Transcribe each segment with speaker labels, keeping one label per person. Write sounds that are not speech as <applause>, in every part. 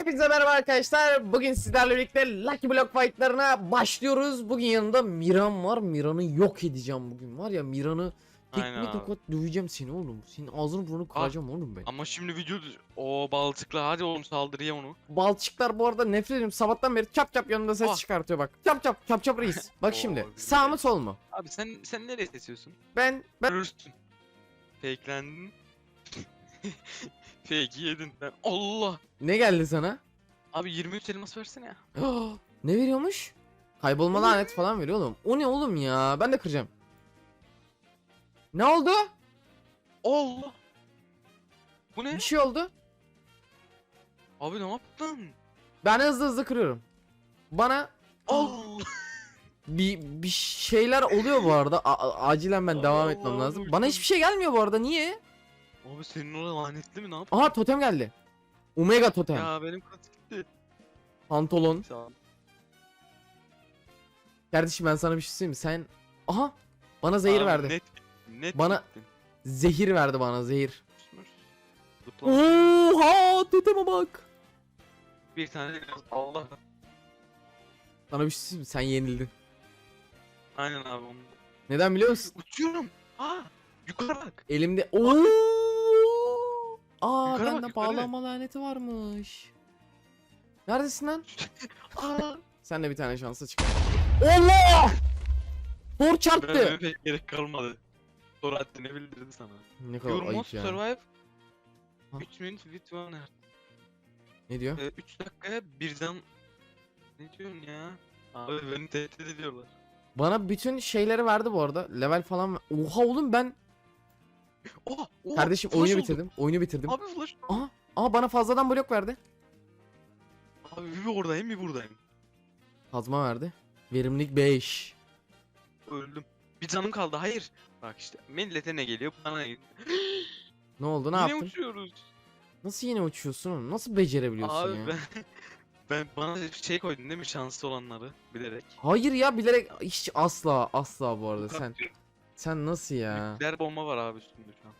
Speaker 1: Hepinize merhaba arkadaşlar. Bugün sizlerle birlikte Lucky Block fightlarına başlıyoruz. Bugün yanında Miran var. Miran'ı yok edeceğim bugün. Var ya Miran'ı tekme tokat döveceğim seni oğlum. Senin ağzını burnunu kıracağım oğlum ben.
Speaker 2: Ama şimdi vücut o baltıkla hadi oğlum saldırıya onu.
Speaker 1: Balçıklar bu arada nefret ediyorum. Sabahtan beri çap çap yanında ses
Speaker 2: Ah.
Speaker 1: çıkartıyor bak. Çap çap çap çap reis. Bak şimdi sağ mı sol mu?
Speaker 2: Abi sen sen nereye seçiyorsun?
Speaker 1: Ben ben
Speaker 2: Ölürsün. Fakelendin. <laughs> Fake'i yedin. Ben Allah.
Speaker 1: ne geldi sana?
Speaker 2: Abi 23 elmas versene ya.
Speaker 1: ne veriyormuş? Kaybolma lanet falan veriyor oğlum. O ne oğlum ya? Ben de kıracağım. Ne oldu?
Speaker 2: Allah. Bu ne?
Speaker 1: Bir şey oldu.
Speaker 2: Abi ne yaptın?
Speaker 1: Ben hızlı hızlı kırıyorum. Bana
Speaker 2: Allah. <laughs>
Speaker 1: bir bir şeyler oluyor bu arada. A- acilen ben devam
Speaker 2: Allah
Speaker 1: etmem lazım. Bana hiçbir şey gelmiyor bu arada. Niye?
Speaker 2: Abi senin orada lanetli mi ne yaptın?
Speaker 1: Aha totem geldi. Omega totem.
Speaker 2: Ya benim kılıç gitti.
Speaker 1: Pantolon.
Speaker 2: Ol.
Speaker 1: Kardeşim ben sana bir şey söyleyeyim mi? Sen aha bana zehir
Speaker 2: Abi
Speaker 1: verdi.
Speaker 2: Net, net
Speaker 1: Bana-
Speaker 2: gittin.
Speaker 1: Zehir verdi bana zehir.
Speaker 2: Smurf.
Speaker 1: Oha toteme bak.
Speaker 2: Bir tane Allah.
Speaker 1: Sana bir şey söyleyeyim mi? Sen yenildin.
Speaker 2: Aynen abi onu.
Speaker 1: Neden biliyor musun?
Speaker 2: Uçuyorum. Ha, yukarı bak.
Speaker 1: Elimde Oo! Aa
Speaker 2: Yukarı bak,
Speaker 1: bende
Speaker 2: yukarı.
Speaker 1: bağlama laneti varmış. Neredesin lan? <laughs>
Speaker 2: Aa,
Speaker 1: Sen de bir tane şansa çık. Allah!
Speaker 2: Ben
Speaker 1: çarptı.
Speaker 2: pek gerek kalmadı. Sonra haddini bildirdi sana.
Speaker 1: Ne kadar
Speaker 2: Your
Speaker 1: ayıp
Speaker 2: most
Speaker 1: ya.
Speaker 2: survive
Speaker 1: Ha.
Speaker 2: 3 minutes with one heart.
Speaker 1: Ne diyor?
Speaker 2: 3 dakikaya birden ne diyorsun ya? Abi beni tehdit ediyorlar.
Speaker 1: Bana bütün şeyleri verdi bu arada. Level falan. Oha oğlum ben
Speaker 2: Oha, oha,
Speaker 1: kardeşim
Speaker 2: flash
Speaker 1: oyunu
Speaker 2: oldu.
Speaker 1: bitirdim. Oyunu bitirdim.
Speaker 2: Abi flash.
Speaker 1: Aha. Aa bana fazladan blok verdi.
Speaker 2: Abi bir oradayım bir buradayım.
Speaker 1: Kazma verdi. Verimlilik 5.
Speaker 2: Öldüm. Bir canım kaldı hayır. Bak işte millete ne geliyor bana ne geliyor.
Speaker 1: Ne oldu? Ne
Speaker 2: Yine
Speaker 1: yaptın?
Speaker 2: uçuyoruz.
Speaker 1: Nasıl yine uçuyorsun oğlum? Nasıl becerebiliyorsun
Speaker 2: Abi
Speaker 1: ya?
Speaker 2: ben <laughs> ben bana şey koydun değil mi şanslı olanları bilerek.
Speaker 1: Hayır ya bilerek hiç asla asla bu arada sen. Sen nasıl ya?
Speaker 2: Nükleer bomba var abi üstünde şu an.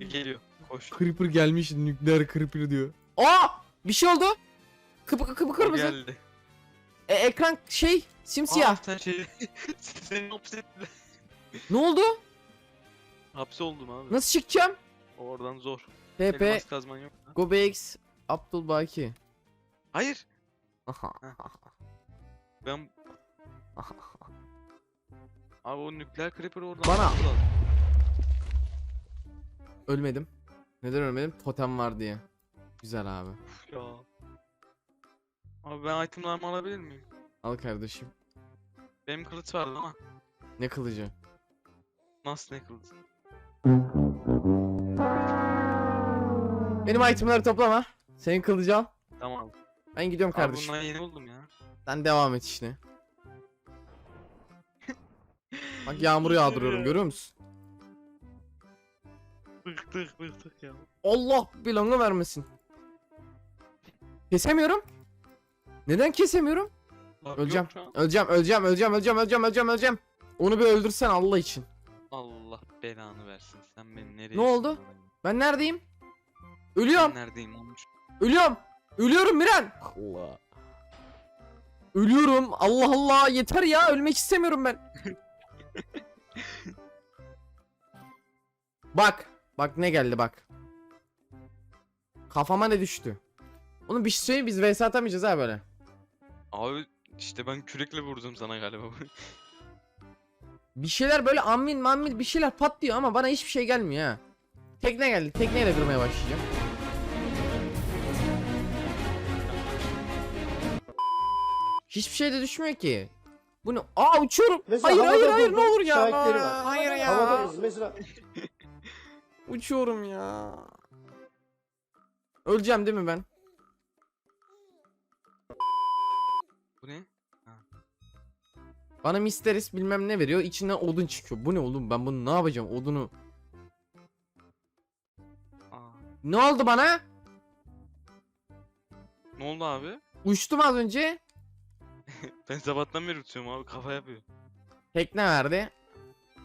Speaker 2: <laughs> Geliyor. Koş.
Speaker 1: Creeper gelmiş nükleer creeper diyor. Aa! Bir şey oldu. Kıpı kıpı
Speaker 2: O
Speaker 1: kırmızı.
Speaker 2: geldi.
Speaker 1: E, ekran şey simsiyah.
Speaker 2: Aa, sen şey <laughs> seni hapsettiler.
Speaker 1: Ne oldu?
Speaker 2: Hapse oldun abi.
Speaker 1: Nasıl çıkacağım?
Speaker 2: Oradan zor.
Speaker 1: TP
Speaker 2: Elmas kazman yok. mu?
Speaker 1: GoBX Abdülbaki.
Speaker 2: Hayır.
Speaker 1: Aha.
Speaker 2: Ben <laughs> Abi o nükleer creeper oradan
Speaker 1: Bana-. Ölmedim. Neden ölmedim? Totem var diye. Güzel abi.
Speaker 2: Uf ya. Abi ben itemlarımı alabilir miyim?
Speaker 1: Al kardeşim.
Speaker 2: Benim kılıç vardı ama.
Speaker 1: Ne kılıcı?
Speaker 2: Nasıl ne kılıç?
Speaker 1: Benim itemleri toplama. Senin kılıcı al.
Speaker 2: Tamam.
Speaker 1: Ben gidiyorum
Speaker 2: Abi
Speaker 1: kardeşim.
Speaker 2: bundan yeni buldum ya.
Speaker 1: Sen devam et işine. <laughs> Bak yağmuru yağdırıyorum görüyor musun?
Speaker 2: Bıktık bıktık ya.
Speaker 1: Allah belanı vermesin. Kesemiyorum. Neden kesemiyorum?
Speaker 2: Abi
Speaker 1: Öleceğim.
Speaker 2: yok an.
Speaker 1: Öleceğim, öleceğim, öleceğim, öleceğim, öleceğim, öleceğim, öleceğim. Onu bir öldürsen Allah için.
Speaker 2: Allah belanı versin. Sen beni nereye
Speaker 1: Ne oldu?
Speaker 2: sındırdın?
Speaker 1: Ben neredeyim?
Speaker 2: Ben
Speaker 1: Ölüyorum,
Speaker 2: neredeyim olmuş?
Speaker 1: ölüyorum. Ölüyorum Miran. Allah. Ölüyorum. Allah Allah yeter ya ölmek istemiyorum ben. <laughs> bak, bak ne geldi bak. Kafama ne düştü? Oğlum bir şey söyleyeyim biz vs atamayacağız ha böyle.
Speaker 2: Abi işte ben kürekle vurdum sana galiba. <laughs>
Speaker 1: Bir şeyler böyle amin mamin bir şeyler patlıyor ama bana hiçbir şey gelmiyor ha. Tekne geldi. Tekneyle kırmaya başlayacağım. Hiçbir şey de düşmüyor ki. Bu ne? Aa uçuyorum.
Speaker 3: Mesela
Speaker 1: hayır hayır
Speaker 3: havada
Speaker 1: hayır ne
Speaker 3: durdum,
Speaker 1: olur ya.
Speaker 3: şahitleri var.
Speaker 1: Hayır ya.
Speaker 3: Mesela. <laughs>
Speaker 1: Uçuyorum ya. Öleceğim değil mi ben?
Speaker 2: Bu ne?
Speaker 1: Bana Misteris bilmem ne veriyor. İçinden odun çıkıyor. Bu ne oğlum? Ben bunu ne yapacağım? Odunu.
Speaker 2: Aa.
Speaker 1: Ne oldu bana?
Speaker 2: Ne oldu abi?
Speaker 1: Uçtum az önce.
Speaker 2: Ben sabahtan beri uçuyorum abi kafa yapıyor.
Speaker 1: Tekne verdi.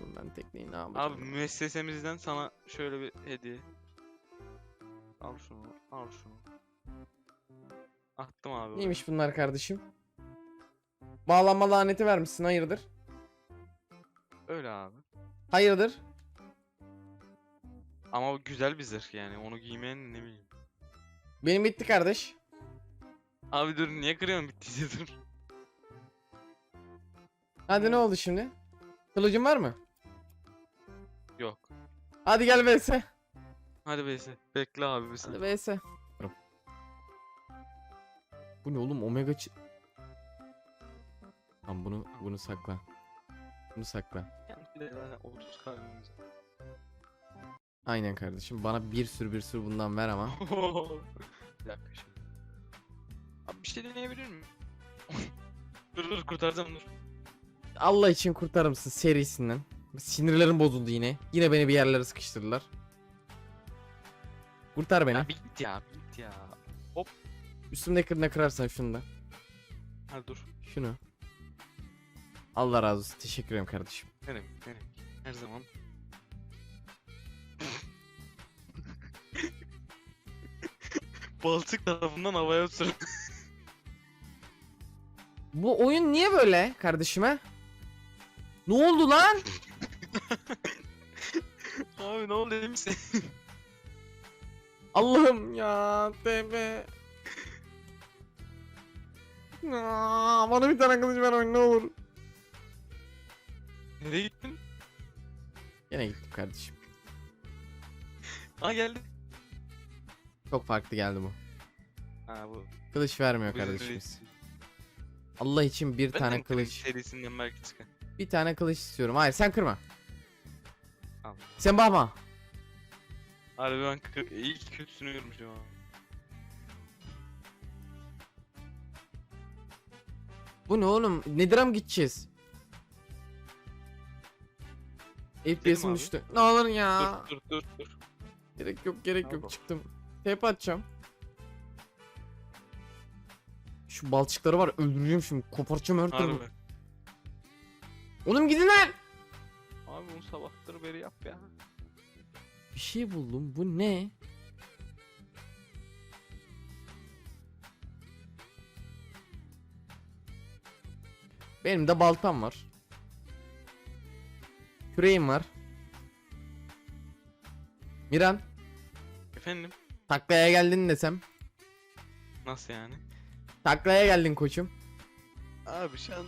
Speaker 1: Dur ben tekneyi ne yapacağım?
Speaker 2: Abi müessesemizden sana şöyle bir hediye. Al şunu, al şunu. Attım abi. oraya.
Speaker 1: Neymiş bunlar kardeşim? Bağlanma laneti vermişsin hayırdır?
Speaker 2: Öyle abi.
Speaker 1: Hayırdır?
Speaker 2: Ama o güzel bir zırh yani. Onu giymeyen ne bileyim.
Speaker 1: Benim bitti kardeş.
Speaker 2: Abi dur niye kırıyorsun bittiyse <laughs> dur.
Speaker 1: Hadi ne oldu şimdi? Kılıcın var mı?
Speaker 2: Yok.
Speaker 1: Hadi gel vs.
Speaker 2: Hadi Beyse. Bekle abi bir saniye.
Speaker 1: Hadi vs. Bu ne oğlum omega çi- Tamam bunu bunu sakla. Bunu sakla.
Speaker 2: Bir de zaten 30 kalbimiz.
Speaker 1: Aynen kardeşim. Bana bir sürü bir sürü bundan ver ama. <laughs>
Speaker 2: bir dakika şimdi. Abi bir şey deneyebilir miyim? <laughs> dur dur kurtaracağım dur.
Speaker 1: Allah için kurtarır mısın serisinden? Sinirlerim bozuldu yine. Yine beni bir yerlere sıkıştırdılar. Kurtar beni.
Speaker 2: Ya bit ya bit ya.
Speaker 1: Üstümdekini de kırarsan şunu da.
Speaker 2: Hadi dur.
Speaker 1: Şunu. Allah razı olsun. Teşekkür ederim kardeşim.
Speaker 2: Ne demek ne demek. Her zaman. <laughs> Baltık tarafından havaya uçurum.
Speaker 1: Bu oyun niye böyle kardeşime? Ne oldu lan? <laughs>
Speaker 2: Abi ne oldu iyi misin?
Speaker 1: Allah'ım ya TB. Aa, bana bir tane kılıç ver oyun ne olur.
Speaker 2: Nereye gittin?
Speaker 1: Yine gittim kardeşim.
Speaker 2: Aa geldi.
Speaker 1: Çok farklı geldi bu.
Speaker 2: Ha bu.
Speaker 1: Kılıç vermiyor kardeşimiz. Allah için bir
Speaker 2: Ben
Speaker 1: tane
Speaker 2: kılıç
Speaker 1: kılıç.
Speaker 2: serisinden belki çıkar.
Speaker 1: Bir tane kılıç istiyorum. Hayır sen kırma.
Speaker 2: Al.
Speaker 1: Sen bakma.
Speaker 2: Harbi ben kı- iyi ki kötüsünü görmüşüm abi.
Speaker 1: Bu ne oğlum? Nedir'e mi gideceğiz? FPS'im
Speaker 2: abi.
Speaker 1: düştü. Ne olur ya.
Speaker 2: Dur dur dur dur.
Speaker 1: Gerek yok gerek
Speaker 2: Al
Speaker 1: yok çıktım. TP atacağım. Şu balçıkları var öldüreceğim şimdi. Koparacağım her.
Speaker 2: Harbi.
Speaker 1: Oğlum gidin lan.
Speaker 2: Abi bunu sabahtır beri yap ya.
Speaker 1: Bir şey buldum. Bu ne? Benim de baltam var. Küreğim var. Miran,
Speaker 2: Efendim?
Speaker 1: taklaya geldin desem.
Speaker 2: Nasıl yani?
Speaker 1: Taklaya geldin koçum.
Speaker 2: Abi şu an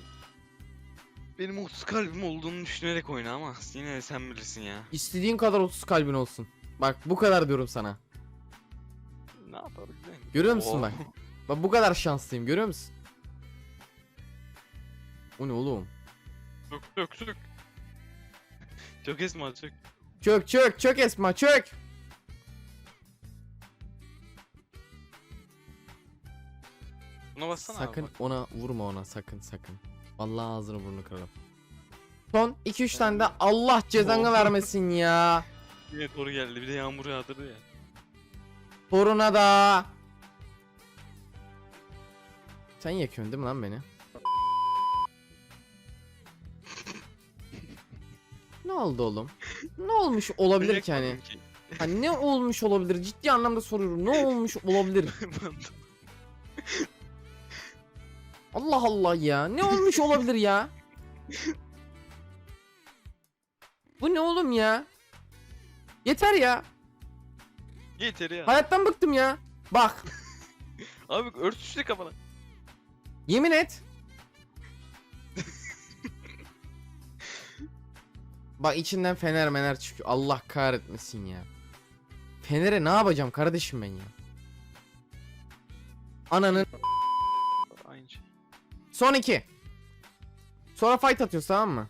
Speaker 2: benim 30 kalbim olduğunu düşünerek oyna ama yine de sen bilirsin ya.
Speaker 1: İstediğin kadar 30 kalbin olsun. Bak bu kadar diyorum sana.
Speaker 2: Ne mi?
Speaker 1: Görüyor musun
Speaker 2: Oo.
Speaker 1: bak? Bak bu kadar şanslıyım görüyor musun? O ne oğlum?
Speaker 2: Sök sök sök. Çok esma çök.
Speaker 1: Çök çök çök Esma çök.
Speaker 2: Buna bassana
Speaker 1: sakın
Speaker 2: abi
Speaker 1: ona vurma ona sakın sakın. Vallahi ağzını burnunu kırarım. Son 2-3 tane de Allah cezanı vermesin ya.
Speaker 2: Yine toru geldi bir de yağmur yağdırdı ya.
Speaker 1: Toruna da. Sen yakıyorsun değil mi lan beni? ne oldu oğlum? Ne olmuş olabilir ki hani? Hani ne olmuş olabilir? Ciddi anlamda soruyorum. Ne olmuş olabilir? <laughs> Allah Allah ya. Ne olmuş olabilir ya? Bu ne oğlum ya? Yeter ya.
Speaker 2: Yeter ya.
Speaker 1: Hayattan bıktım ya. Bak. <laughs>
Speaker 2: Abi ört işte kafana.
Speaker 1: Yemin et. Bak içinden fener mener çıkıyor. Allah kahretmesin ya. Fener'e ne yapacağım kardeşim ben ya? Ananın. Son iki. Sonra fight atıyoruz tamam mı?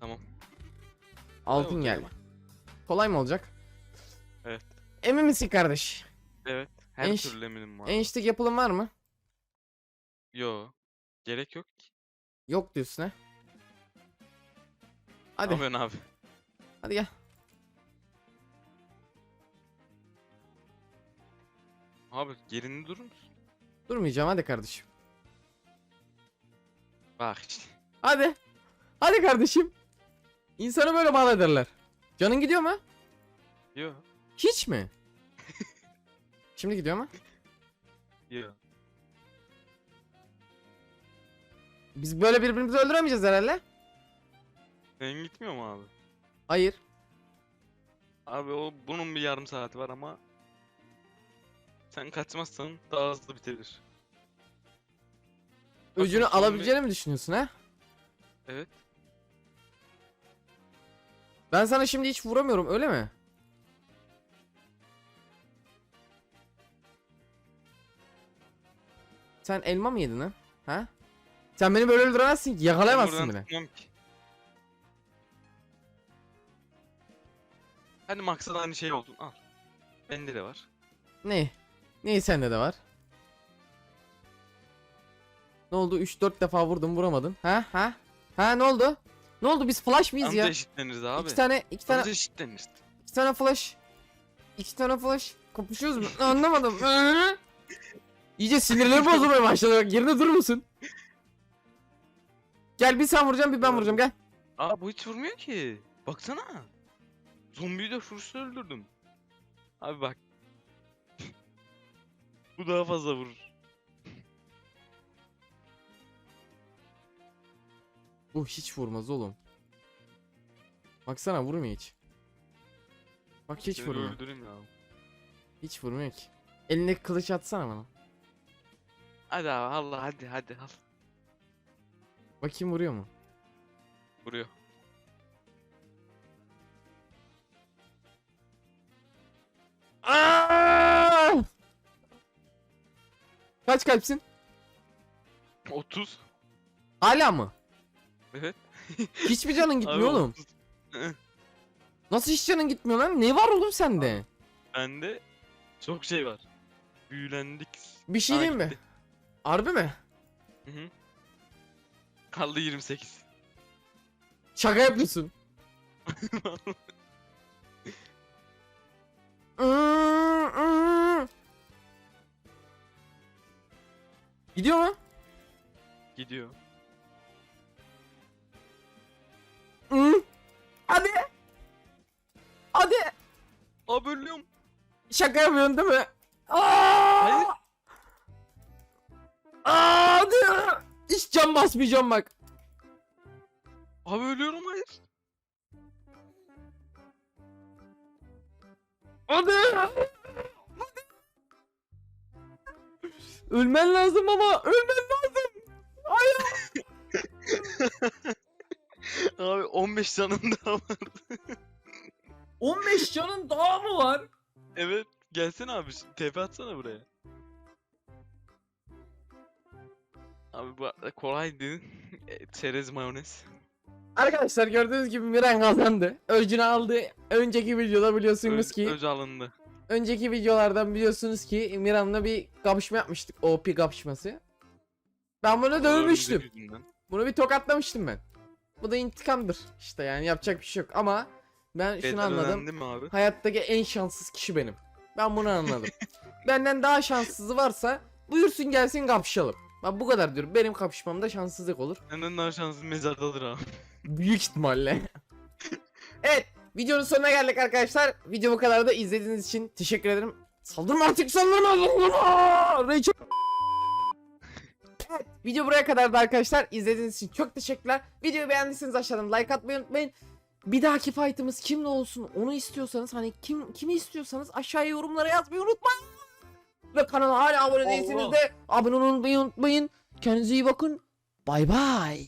Speaker 2: Tamam.
Speaker 1: Altın geldi. Kolay mı olacak?
Speaker 2: Evet.
Speaker 1: Emin misin kardeş?
Speaker 2: Evet. Her
Speaker 1: Enş-
Speaker 2: türlü eminim var.
Speaker 1: Eniştek yapılım var mı?
Speaker 2: Yo. Gerek yok ki.
Speaker 1: Yok diyorsun ha. Hadi.
Speaker 2: Ne yapıyorsun abi?
Speaker 1: Hadi gel.
Speaker 2: Abi yerinde durur musun?
Speaker 1: Durmayacağım hadi kardeşim.
Speaker 2: Bak işte.
Speaker 1: Hadi. Hadi kardeşim. İnsanı böyle bağlı ederler. Canın gidiyor mu?
Speaker 2: Yo.
Speaker 1: Hiç mi? <laughs> Şimdi gidiyor mu?
Speaker 2: Yo.
Speaker 1: Biz böyle birbirimizi öldüremeyeceğiz herhalde.
Speaker 2: Senin gitmiyor mu abi?
Speaker 1: Hayır.
Speaker 2: Abi o bunun bir yarım saati var ama sen kaçmazsan daha hızlı bitirir.
Speaker 1: Öcünü alabileceğini mi düşünüyorsun ha?
Speaker 2: Evet.
Speaker 1: Ben sana şimdi hiç vuramıyorum öyle mi? Sen elma mı yedin ha? Ha? Sen beni böyle öldüremezsin ki yakalayamazsın beni.
Speaker 2: tutmam ki. Hadi maksat aynı şey oldu. Al. Bende de var.
Speaker 1: Ne? Ne sende de var? Ne oldu? 3-4 defa vurdum vuramadın. Ha? Ha? Ha ne oldu? Ne oldu biz flash mıyız ya?
Speaker 2: eşitleniriz abi.
Speaker 1: İki tane, iki tane,
Speaker 2: Anca eşitleniriz.
Speaker 1: iki tane flash. İki tane flash. Kapışıyoruz mu? Anlamadım. <laughs> İyice sinirlerim bozulmaya başladı. Bak yerinde durur musun? Gel bir sen vuracaksın bir ben vuracağım gel.
Speaker 2: Aa bu hiç vurmuyor ki. Baksana. Zombiyi de vuruşla öldürdüm. Abi bak. <laughs> bu daha fazla vurur.
Speaker 1: Bu hiç vurmaz oğlum. Baksana vurmuyor hiç. Bak hiç
Speaker 2: Seni
Speaker 1: vurmuyor.
Speaker 2: öldüreyim ya.
Speaker 1: Hiç vurmuyor ki. Elindeki kılıç atsana bana.
Speaker 2: Hadi abi Allah hadi hadi al.
Speaker 1: Bakayım vuruyor mu?
Speaker 2: Vuruyor.
Speaker 1: Aa! Kaç kalpsin?
Speaker 2: 30.
Speaker 1: Hala mı?
Speaker 2: Evet.
Speaker 1: Hiç mi canın gitmiyor
Speaker 2: Abi
Speaker 1: oğlum?
Speaker 2: 30.
Speaker 1: Nasıl hiç canın gitmiyor lan? Ne var oğlum sende?
Speaker 2: Bende çok şey var. Büyülendik.
Speaker 1: Bir şey diyeyim mi?
Speaker 2: gitti.
Speaker 1: Harbi mi?
Speaker 2: Hı hı. Kaldı 28.
Speaker 1: Şaka yapıyorsun. <laughs> Gidiyor mu?
Speaker 2: Gidiyor.
Speaker 1: Şaka yapıyorsun değil mi? Aa!
Speaker 2: Hayır.
Speaker 1: Aa, hadi. Hiç can basmayacağım bak.
Speaker 2: Abi ölüyorum hayır.
Speaker 1: Hadi. Ölmen lazım ama ölmen lazım. Hayır. <laughs>
Speaker 2: Abi 15 canım daha var.
Speaker 1: 15 canın daha mı var?
Speaker 2: Evet. Gelsene abi. TP atsana buraya. Abi bu arada kolaydı. <laughs> E, Çerez mayonez.
Speaker 1: Arkadaşlar gördüğünüz gibi Miran kazandı. Öcünü aldı. Önceki videoda biliyorsunuz
Speaker 2: Öz,
Speaker 1: ki
Speaker 2: öz alındı.
Speaker 1: önceki videolardan biliyorsunuz ki Miran'la bir kapışma yapmıştık. OP kapışması. Ben bunu dövmüştüm. Bunu bir tokatlamıştım ben. Bu da intikamdır. İşte yani yapacak bir şey yok ama ben şunu anladım.
Speaker 2: mi abi?
Speaker 1: Hayattaki en şanssız kişi benim. Ben bunu anladım. <laughs> Benden daha şanssızı varsa buyursun gelsin kapışalım. Ben bu kadar diyorum. Benim kapışmamda şanssızlık olur.
Speaker 2: Senden daha şanslı mezardadır abi.
Speaker 1: Büyük ihtimalle. <laughs> evet. Videonun sonuna geldik arkadaşlar. Video bu kadar da izlediğiniz için teşekkür ederim. Saldırma artık saldırma. saldırma! Rachel. Evet, video buraya kadardı arkadaşlar. İzlediğiniz için çok teşekkürler. Videoyu beğendiyseniz aşağıdan like atmayı unutmayın. Bir dahaki fight'ımız kimle olsun onu istiyorsanız hani kim kimi istiyorsanız aşağıya yorumlara yazmayı unutmayın. Ve kanala hala abone değilseniz de abone olmayı unutmayın. Kendinize iyi bakın. Bay bay.